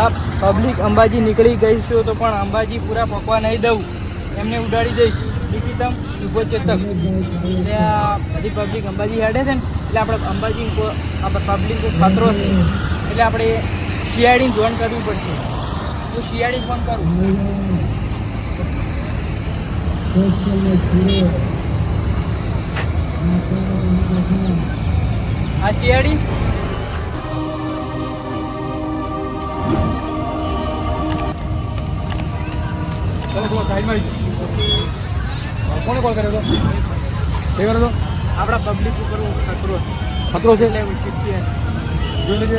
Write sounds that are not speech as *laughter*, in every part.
આ પબ્લિક અંબાજી નીકળી ગઈ છું તો પણ અંબાજી પૂરા પકવા નહીં દઉં. એમને ઉડાડી દઈશ. નિકિતમ શુભો ચેતક એટલે આ બધી પબ્લિક અંબાજી હેડે છે ને, એટલે આપણે અંબાજી આપણે પબ્લિક ખતરો છે. એટલે આપણે શિયાળી જોઈન કરવી પડશે. હું શિયાળી ફોન કરું. આ સીઆઈડી ચલો સાઈડમાં કોને કોલ કર્યો હતો કર્યો હતો આપણા પબ્લિક ઉપર ખતરો ખતરો છે એટલે જોઈ લેજે.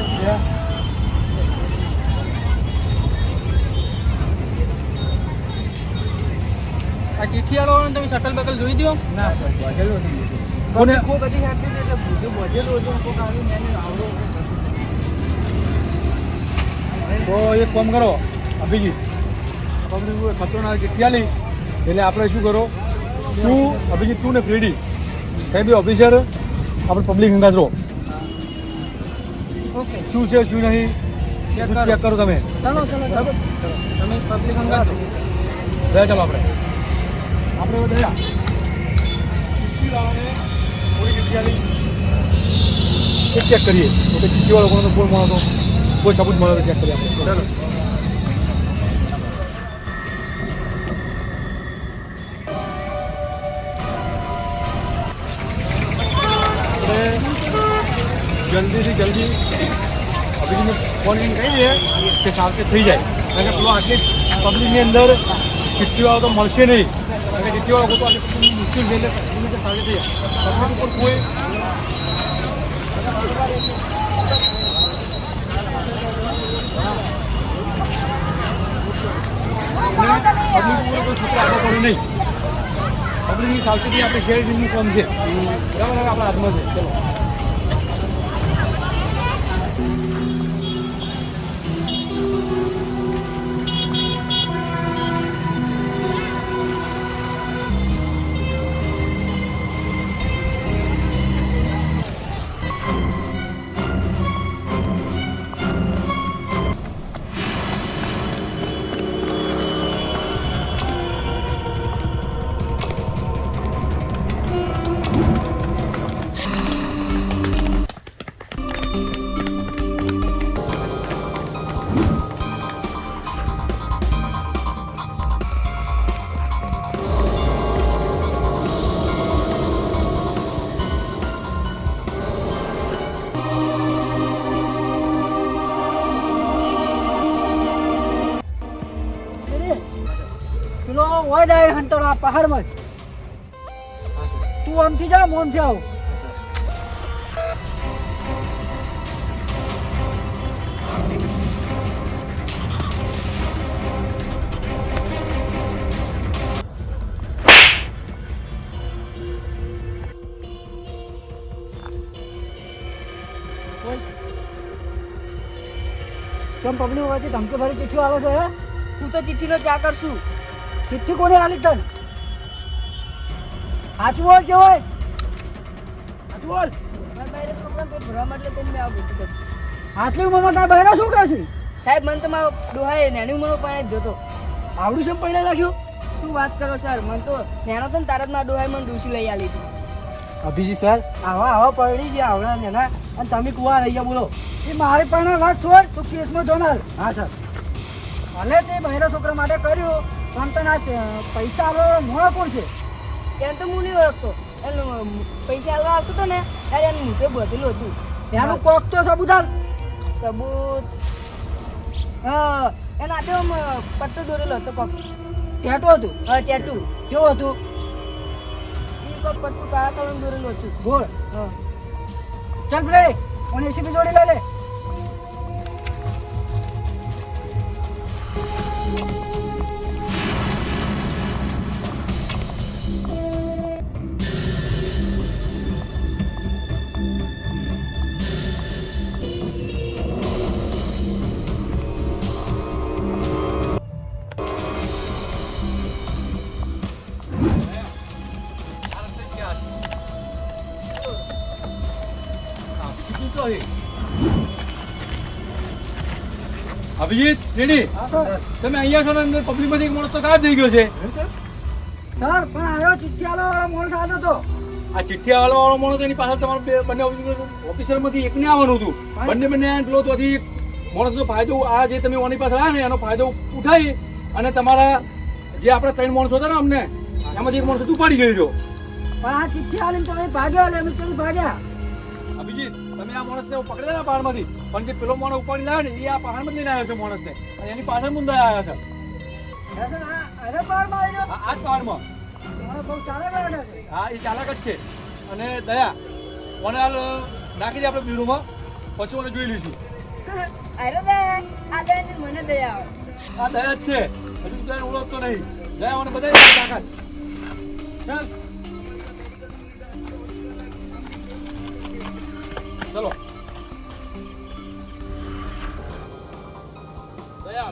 આ ચીઠી વાળો તમે શકલ બકલ જોઈ દો ના નથી. કોને કો બધી હતી એટલે બોજેલું હતું કોક આવ્યું આવડો તો એક કામ કરો અભિજીત પબ્લિક ઉપર ખતરો ના ચિઠ્ઠી આલી એટલે આપણે શું કરો? તું અભિજીત તું ને ફ્રીડી સાહેબ બી ઓફિસર આપણે પબ્લિક હંગાત રહો ઓકે. શું છે શું નહીં? ચેક કરો. તમે. ચાલો ચાલો તમે પબ્લિક ગયા ચાલો આપણે. આપણે ગયા ચિઠ્ઠી વાળાને થોડી ચિઠ્ઠી આલી ચેક કરીએ. તો કે ચિઠ્ઠી વાળો કોનો કોઈ મળો કોઈ સબૂત મળે તો ચેક કરી આપણે ચાલો. જલ્દીથી જલ્દી અભિજીને ફોન કરીને કહી દઈએ કે સાવચેત થઈ જાય. કારણ કે પેલો આટલી પબ્લિકની અંદર ચિઠ્ઠીવાળો તો મળશે નહીં. કારણ કે ચિઠ્ઠીવાળો તો આટલી મુશ્કેલ છે એટલે સાવચેત થઈ જાય. કોઈ પબ્લિક ઉપર આગળ પડે નહીં. પબ્લિકની સાવચેતી આપણે શેર કમ કામ છે બરાબર આપણા હાથમાં છે. ચલો. હોય જાય હંતર આ પહાડમાં. તું આમથી જા આમથી આવું કેમ પબ્લિક હોવાથી ધમકી ભરી ચીઠીઓ આવે છે? હું તો ચિઠ્ઠીનો ચા કરશું ચિઠ્ઠી કોને આલી તન? સાચું બોલ છે હોય સાચું બોલ. આટલી ઉંમરમાં તારા બહેરા શું કરે છે? સાહેબ મને તો મારો ડોહાએ નાની ઉંમરમાં પાણી જ જોતો આવડું છે પડે રાખ્યું શું વાત કરો સર મને તો નેનો તો ને તારા જ મારા ડોહાએ મને ડૂસી લઈ આલી હતી. અભિજીત સર આવા આવા પડી ગયા આવડા નેના અને તમે કુવા રહી ગયા બોલો. એ મારી પણ વાત છોડ તો કેસમાં જોનાર. હા સર. ભલે તે બહેરા છોકરા માટે કર્યું પણ તને પૈસા આલો મોડા કોણ છે? ત્યાં તો હું નહીં ઓળખતો. પૈસા આલવા આવતો હતો ને ત્યારે એનું મૂકે બધેલું હતું એનું કોક તો સબૂત હાલ સબૂત? હા એના આમ પટ્ટો દોરેલો હતો કોક. ટેટો હતું? હા ટેટુ. કેવું હતું? પટ્ટું કાળા કલરનું દોરેલું હતું. ગોળ? હા. ચાલ બ્રે અને એસીપી જોડી લઈ લે. છે. અભિજીત રેડી? તમે અહીંયા છો ને અંદર પબ્લિકમાંથી એક માણસ તો ગાયબ થઈ ગયો છે. સર પણ આવ્યો ચિઠ્ઠીયાલો વાળો માણસ આવ્યો હતો આ ચિઠ્ઠી વાળો માણસ એની પાસે તમારું બંને ઓફિસરમાંથી એકને આવવાનું હતું. બંને બંને પેલો ત્યાંથી માણસનો ફાયદો આ જે તમે ઓની પાસે આવ્યા ને એનો ફાયદો ઉઠાવી અને તમારા જે આપણા ત્રણ માણસો હતા ને અમને એમાંથી એક માણસ ઉપાડી ગયો પણ આ ચિઠ્ઠી આવીને તમે ભાગ્યા એટલે અમે ચડી ભાગ્યા. અભિજીત તમે આ માણસને પકડ્યા ને પહાડમાંથી? પણ જે પેલો માણસ ઉપાડી લાવ્યો ને એ આ પહાડમાં લઈને આવ્યો છે માણસને. અને એની પાછળ મુંદાઈ આવ્યા છે. અરે આ જ પહાડમાં હા એ ચાલક જ છે. અને દયા મને હાલ નાખી દે આપણે બ્યુરોમાં. પછી મને જોઈ લઈશું. *laughs* અરે બે આ દયાની મને દયા આ દયા જ છે. હજુ તું ઓળખતો નહીં. દયા મને તાકાત. ચલો.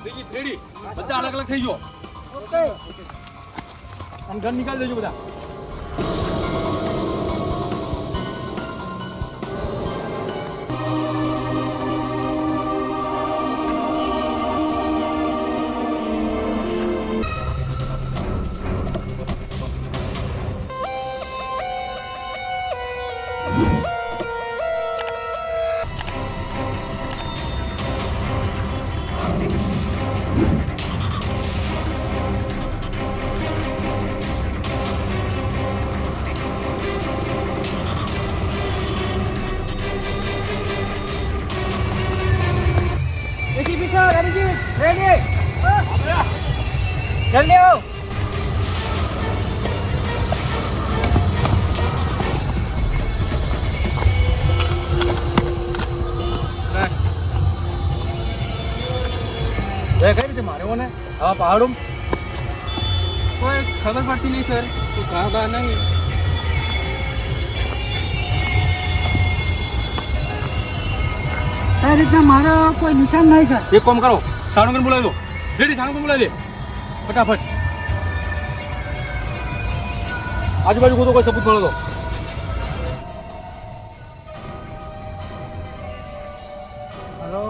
દયા અભિજીત બધા અલગ અલગ થઈ ગયો. ઓકે અને ઘર નીકાળી દેજો બધા. જલ્દી આવો. કઈ રીતે માર્યો ને આવા પહાડું કોઈ ખબર પડતી નહીં સર તો ઘા ઘા નહીં. આ રીતના મારો કોઈ નિશાન નહીં સર એક કામ કરો સાણુગન બોલાવી દો. રેડી સાણુગન બોલાવી દે. ફટાફટ. આજુબાજુ કોઈ કોઈ સબૂત મળો તો. હેલો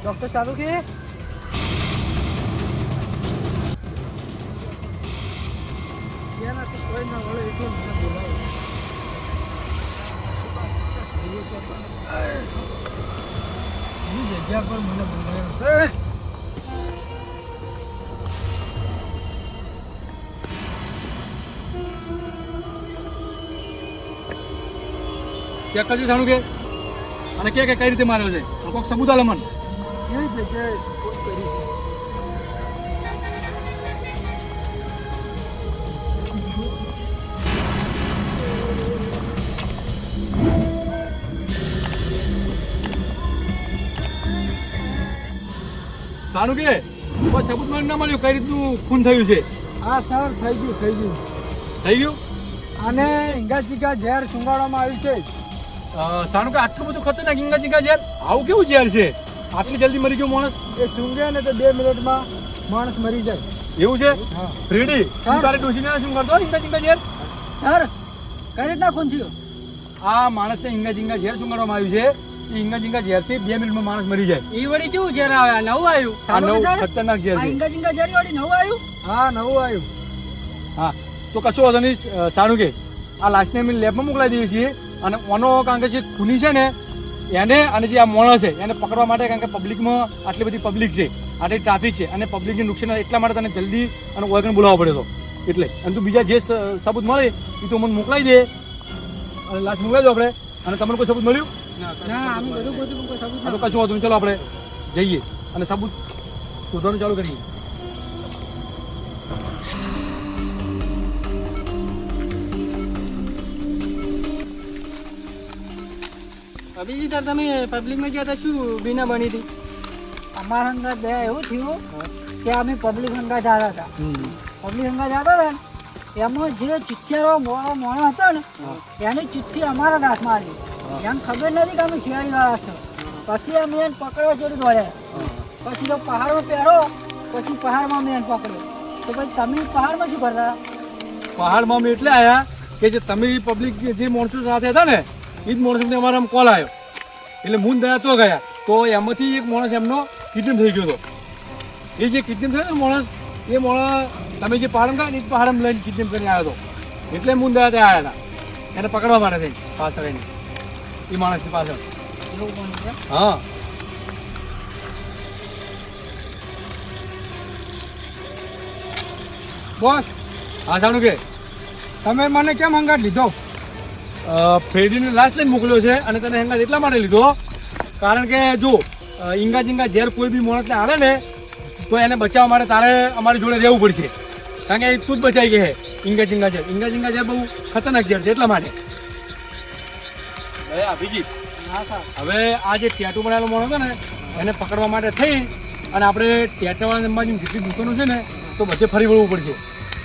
ડોક્ટર ચાલુ કે કોઈ ના વળે એટલે મને બોલાવો. જગ્યા પર મને બોલાવ્યો છે. ચેક કરજો સારું કે અને કે કે કઈ રીતે માર્યો છે? કોઈક સબૂત આલે મને. કેવી જગ્યાએ ફોન કરી છે સાણુ કે કોઈ સબૂત મને ના મળ્યું કઈ રીતનું ખૂન થયું છે? હા સર થઈ ગયું થઈ ગયું. થઈ ગયું? અને હિંગા ચીકા ઝેર સુંગાડવામાં આવ્યું છે. કે આટલું બધું ખતરનાક ઇંગા ચીંગા ઝેર આવું કેવું ઝેર છે? આટલી જલ્દી મરી ગયો માણસ? એ સૂંઘે ને તો બે મિનિટમાં માણસ મરી જાય. એવું છે? હા. રેડી? હા. તારે ડોસીને શું કરતો? હિંગા ચીંગા ઝેર સર કઈ રીતના ખૂન થયો? આ માણસને ઇંગા ચીંગા ઝેર સુંગાડવામાં આવ્યું છે? ઇંગા હિંગા ઝેર ઝેરથી બે મિનિટમાં માણસ મરી જાય. એ વળી કેવું ઝેર આવે? નવું આવ્યું. આ નવું ખતરનાક ઝેર છે. ઇંગા ચીંગા ઝેર વાળી નવું આવ્યું? હા નવું આવ્યું. હા. તો કશું વાંધો નહીં સારું કે આ લાશને અમે લેબમાં મોકલાવી દઈએ છીએ. અને ઓનો કારણ કે જે ખૂની છે ને એને અને જે આ મોણો છે એને પકડવા માટે કારણ કે પબ્લિકમાં આટલી બધી પબ્લિક છે આટલી ટ્રાફિક છે અને પબ્લિકને નુકસાન એટલા માટે તને જલ્દી અને ઓર્ગન બોલાવવો પડ્યો હતો એટલે અને તું બીજા જે સબૂત મળે એ તો મને મોકલાવી દે. અને લાસ્ટ મોકલાવી દો આપણે. અને તમને કોઈ સબૂત મળ્યું? ના તો કશું નહીં. ચલો આપણે જઈએ. અને સબૂત શોધવાનું ચાલુ કરીએ. અભિજીત તાર તમે પબ્લિકમાં ગયા હતા શું બીના બની હતી? અમારા અંદર ગયા એવું થયું કે અમે પબ્લિક હંગા જતા હતા. પબ્લિક હંગા જતા હતા ને એમાં જે ચિઠ્ઠીયારો મોણો મોણો હતો ને એની ચિઠ્ઠી અમારા હાથમાં આવી. એમ ખબર નથી કે અમે શિયાળી વાળા છો. પછી અમે એને પકડવા જોડે દોડ્યા પછી તો પહાડમાં પહેરો પછી પહાડમાં અમે એને પકડ્યો. તો પછી તમે પહાડમાં શું કરતા? પહાડમાં અમે એટલે આવ્યા કે જે તમે પબ્લિક જે માણસો સાથે હતા ને એ જ અમારે અમારા કોલ આવ્યો એટલે મૂન દયા તો ગયા. તો એમાંથી એક માણસ એમનો કિડનેપ થઈ ગયો હતો. એ જે કિડનેપ થયો ને માણસ એ માણસ તમે જે પહાડમ ગયા ને એ પહાડમ લઈને કિડનેપ કરીને આવ્યો હતો. એટલે મૂન દયા ત્યાં આવ્યા હતા. એને પકડવા માટે થઈ પાછળ એને એ માણસની પાછળ. હા. બોસ હા જાણું કે. તમે મને કેમ હંગાટ લીધો? ફેરીને લાશ લઈને મોકલ્યો છે અને તને હેંગાત એટલા માટે લીધો. કારણ કે જો ઈંગા ચીંગા ઝેર કોઈ બી માણસને આવે ને તો એને બચાવવા માટે તારે અમારી જોડે રહેવું પડશે. કારણ કે એ તું જ બચાઈ ગઈ છે ઈંગા ચીંગા ઝેર ઈંગા ચીંગા ઝેર બહુ ખતરનાક ઝેર છે એટલા માટે. હવે અભિજીત હવે આ જે ટેટુ બનાવેલો માણસ હતો ને એને પકડવા માટે થઈ અને આપણે ટેટાવાળા અંબાજી જેટલી દુકાનો છે ને તો બધે ફરી વળવું પડશે.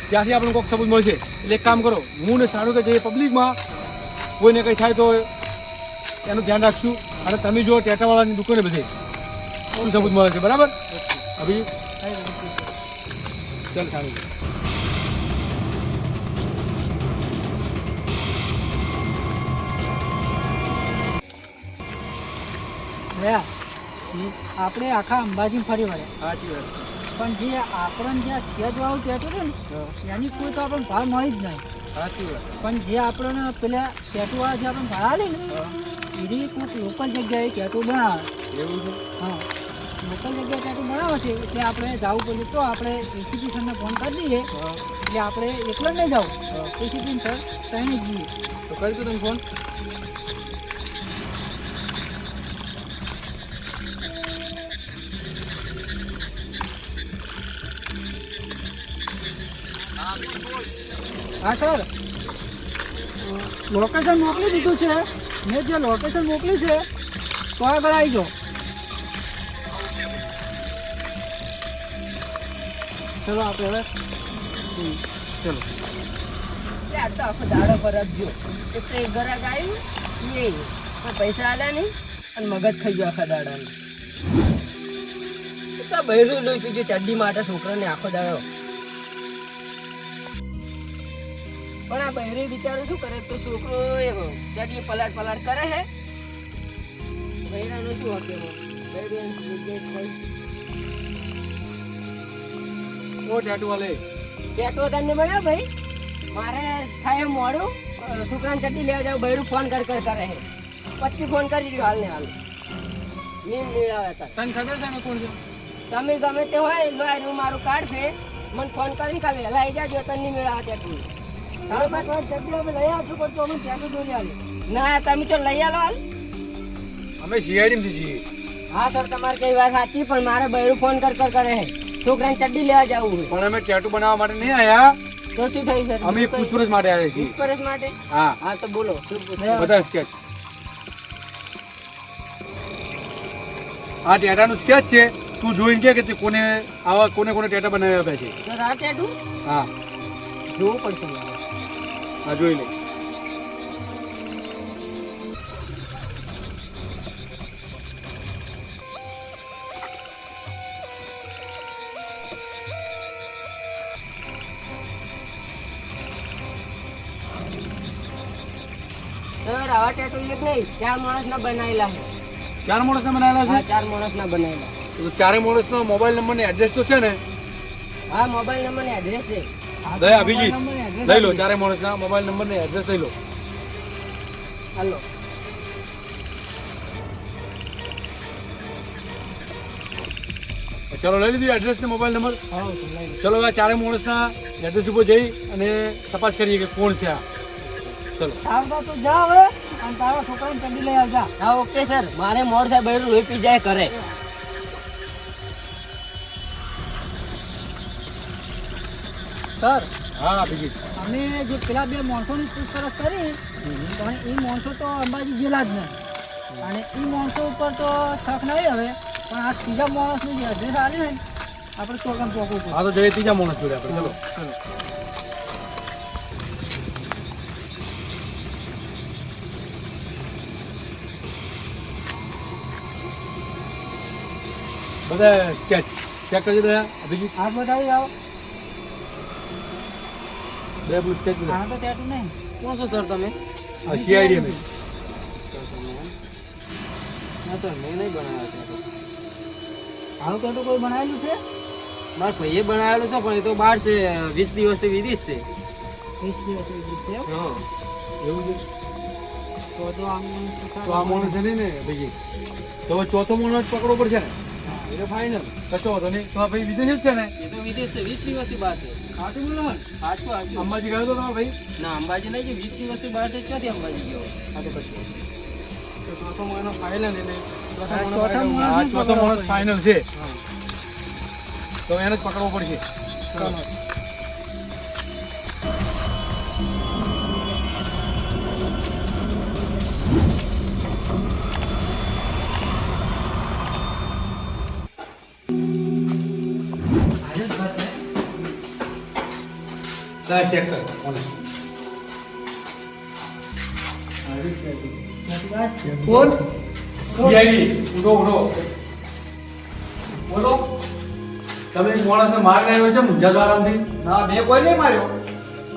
ત્યાંથી આપણને કોઈક સબૂત મળશે. એટલે એક કામ કરો હું ને સારું કે જે પબ્લિકમાં કોઈને કંઈ થાય તો એનું ધ્યાન રાખશું. અને તમે જો ટેટાવાળાની દુકાને બધે શું સબૂત મળે છે બરાબર? અભિજીત ચાલ સારું. આપણે આખા અંબાજી ફરી વળ્યા. સાચી વાત. પણ જે આપણને જે સ્કેચ વાળું ટેટુ છે ને એની કોઈ તો આપણને ભાવ મળી જ નહીં. પણ જે આપણને પેલા ટેટુ વાળા જે આપણને ભાવ આલે ને એની કોઈક લોકલ જગ્યાએ ટેટુ બનાવે. એવું છે? હા. લોકલ જગ્યાએ ટેટુ બનાવે છે એટલે આપણે જવું પડે તો આપણે એસીપીશનને ફોન કરી દઈએ. એટલે આપણે એકલો જ નહીં જવું. એસીપીન સર ત્યાં જ જઈએ. તો કરી દો તમે ફોન હા સર. લોકેશન મોકલી દીધું છે. મેં જે લોકેશન મોકલી છે, તો આગળ આવી જાઓ ચલો, આપણે હવે ચલો. તો આખો દાડો પર આપજો એક તો આવ્યું એ પૈસા આલ્યા નહીં, અને મગજ ખાઈ ગયો આખા દાડાને. તો બહેરું લોહી પીજો ચડ્ડી માટે છોકરાને આખો દાડો. પણ આ બહેરી બિચારો શું કરે? તો છોકરો એવો જડીએ પલાટ પલાટ કરે હે. બહેરાનો શું હકે એવો ઓ ટેટુ વાલે. ટેટુ તને મળ્યો ભાઈ? મારે એમ મોડું. છોકરાને ચડ્ડી લેવા જાવ બહેરું ફોન કર કર કરે હે. પછી ફોન કરી દીધો હાલ ને હાલ. નીંદ મેળાવે તાર. તને ખબર છે ને કોણ છે? તમે ગમે તે હોય મારું કાર્ડ છે. મને ફોન કરીને કાલે વહેલા આવી જાજો તને નહીં મેળાવે ત્યાં તારો કાર્ડ ચડ્ડી અમે લઈ આવશું પણ તો અમે ટેટુ ના તમે તો લઈ આલો હાલ. અમે સીઆઈડી છીએ. હા સર તમારી કઈ વાત સાચી પણ મારે બૈરું ફોન કર કર કરે છોકરાને ચડ્ડી લેવા જવું પણ અમે ટેટુ બનાવવા માટે નહીં આવ્યા તો શું થયું સર? અમે પૂછપરછ માટે આવ્યા છીએ. પૂછપરછ માટે? હા. હા તો બોલો શું બધા સ્કેચ આ ટેટાનું સ્કેચ છે. તું જોઈને કે કોને આવા કોને કોને ટેટા બનાવ્યા છે? સર આ ટેટુ? હા. જોવું પડશે. હા જોઈ લે. સર આવા ટેટુ એક નહીં ચાર માણસના બનાવેલા છે. ચાર માણસને બનાવેલા છે? ચાર માણસના બનાવેલા તો માણસ નો મોબાઈલ નંબર ને એડ્રેસ તો છે ને? હા મોબાઈલ નંબર ને એડ્રેસ છે. દયા અભિજીત. લઈ લો ચારે માણસના મોબાઈલ નંબર ને એડ્રેસ લઈ લો. હાલો. ચલો લઈ લીધું એડ્રેસ ને મોબાઈલ નંબર ચલો આ ચારે માણસના એડ્રેસ ઉપર જઈ અને તપાસ કરીએ કે કોણ છે આ. ચલો. તારા તો જા હવે અને તારા છોકરાને ચડ્ડી લઈ આવજા. હા ઓકે સર મારે મોડ થાય બૈરું લોહી પી જાય કરે સર હા અભિજીત અમે જે પેલા બે માણસોની પૂછપરછ કરી પણ એ માણસો તો અંબાજી જેલા જ નહીં. અને એ માણસો ઉપર તો શક નહીં હવે પણ આ ત્રીજા માણસનું જે એડ્રેસ આવ્યું ને આપણે ચોકમ ચોકવું પડે. હા તો જઈએ ત્રીજા માણસ જોડે આપણે ચલો. બધા ચેક ચેક કરી દયા અભિજીત. હા બતાવી આવો. બે બ્લુ સ્કેચ બધા આ તો ટેટું નહીં. કોણ છો સર તમે? આ સીઆઈડી મે ના સર મેં નહીં બનાવ્યા છે. આવું કહેતો કોઈ બનાવેલું છે? મારા ભાઈએ બનાવેલું છે પણ એ તો બહાર છે. વીસ દિવસથી વિદેશ છે. વીસ હા. એવું છે? તો તો આમ તો આ મોણસ છે ને ભાઈ તો ચોથો મોણસ પકડવો પડશે ને? એટલે ફાઇનલ કશો વાંધો નહીં. તો ભાઈ વિદેશ જ છે ને? એ તો વિદેશ છે. વીસ દિવસથી બહાર છે. સાચું બોલો ને? સાચું સાચું અંબાજી ગયો તો તમારો ભાઈ? ના અંબાજી નહીં કે વીસ દિવસથી બહાર છે ક્યાંથી અંબાજી ગયો? હા તો કશો તો ચોથો મોણસ ફાઇનલ એટલે ચોથો. ફાઇનલ છે. તો એને જ પકડવો પડશે. ચાલો. ચેક કર કોણ? સીઆઈડી ઉઠો ઉઠો બોલો. તમે માણસને મારને આવ્યો છે મુંજા દ્વારાથી ના મેં કોઈ નહીં માર્યો.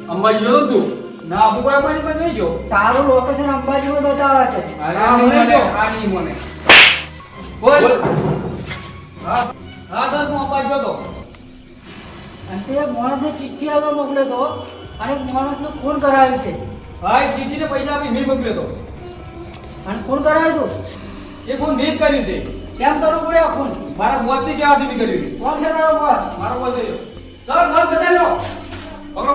અંબાજી ગયો તું? ના હું કોઈ અમારી પાસે નહીં ગયો. તારું લોકેશન અંબાજીમાં બતાવે છે. ના, મને. આ નહીં મને. બોલ. હા હા સર હું અંબાજી ગયો તો અને તે માણસને ચિઠ્ઠી આપવા મોકલ્યો હતો અને માણસનું ખૂન કરાવ્યું છે. ભાઈ ચિઠ્ઠીને પૈસા આપી મેં મોકલ્યો હતો અને ખૂન કરાવ્યું હતું એ ખૂન મેં જ કર્યું છે. કેમ કરવું પડે આ ખૂન મારા મોતથી ક્યાં મેં કર્યું કોણ છે તારો બોસ મારો બોલ છે સર મત બતાવી લો પકડો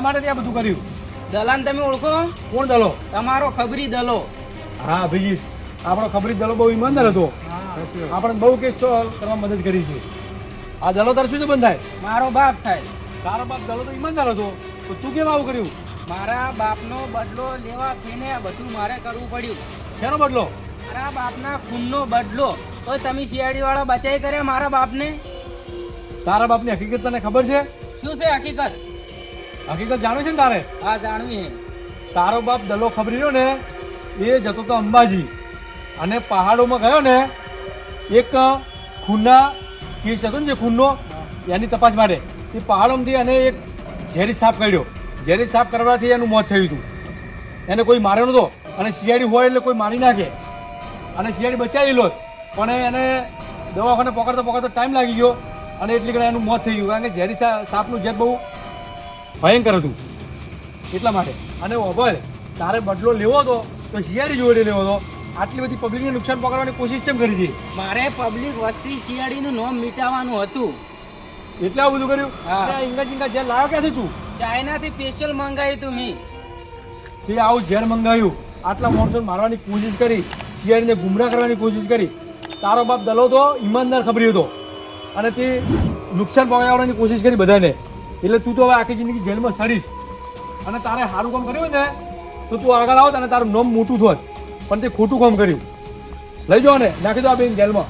માટે ત્યાં બધું કર્યું? દલાન તમે ઓળખો? કોણ દલો? તમારો ખબરી દલો. હા ભાઈ આપણો ખબરી દલો બહુ ઈમાનદાર હતો. આપણે બહુ કેસ કરવા મદદ કરી છે. આ દલો તાર શું છે બંધાય? મારો બાપ થાય. તારો બાપ દલો તો ઈમાનદાર હતો. તો તું કેમ આવું કર્યું? મારા બાપનો બદલો લેવા થઈને આ બધું મારે કરવું પડ્યું. શેનો બદલો? મારા બાપના ખૂનનો બદલો. તો તમે શિયાળી વાળા બચાઈ કર્યા મારા બાપને? તારા બાપની હકીકત તને ખબર છે? શું છે હકીકત? હકીકત જાણવી છે ને તારે? હા જાણવી તારો બાપ દલો ખબરી રહ્યો ને એ જતો તો અંબાજી. અને પહાડોમાં ગયો ને એક ખૂનના કેસ હતો ને જે ખૂનનો એની તપાસ માટે. એ પહાડોમાંથી અને એક ઝેરી સાફ કર્યો ઝેરી સાફ કરવાથી એનું મોત થયું હતું. એને કોઈ માર્યો નહોતો અને શિયાળી હોય એટલે કોઈ મારી નાખે. અને શિયાળી બચાવી લો પણ એને દવાખાને પકડતો પકડતો ટાઈમ લાગી ગયો. અને એટલી ઘણા એનું મોત થઈ ગયું. કારણ કે ઝેરી સાપનું ઝેર બહુ ભયંકર હતું. એટલા માટે. અને ઓભળ તારે બદલો લેવો હતો તો શિયાળી જોડે લેવો હતો આટલી બધી પબ્લિકને નુકસાન પકડવાની કોશિશ કેમ કરી હતી? મારે પબ્લિક વસ્તી શિયાળીનું નામ મિટાવવાનું હતું. એટલે આવું બધું કર્યું? ઈંગા ચીંગા ઝેર લાવ્યો ક્યાંથી તું? ચાઇનાથી સ્પેશિયલ મંગાવ્યું તું મેં. તે આવું ઝેર મંગાવ્યું આટલા માણસોને મારવાની કોશિશ કરી શિયાળીને ગુમરાહ કરવાની કોશિશ કરી. તારો બાપ દલો તો ઈમાનદાર ખબરી હતો. અને તે નુકસાન પહોંચાડવાની કોશિશ કરી બધાને. એટલે તું તો હવે આખી જિંદગી જેલમાં સડીશ. અને તારે સારું કામ કર્યું ને, તો તું આગળ આવત અને તારું નામ મોટું થોત. પણ તે ખોટું કામ કર્યું. લઈ જાઓ ને, નાખી દો આ બેન જેલમાં.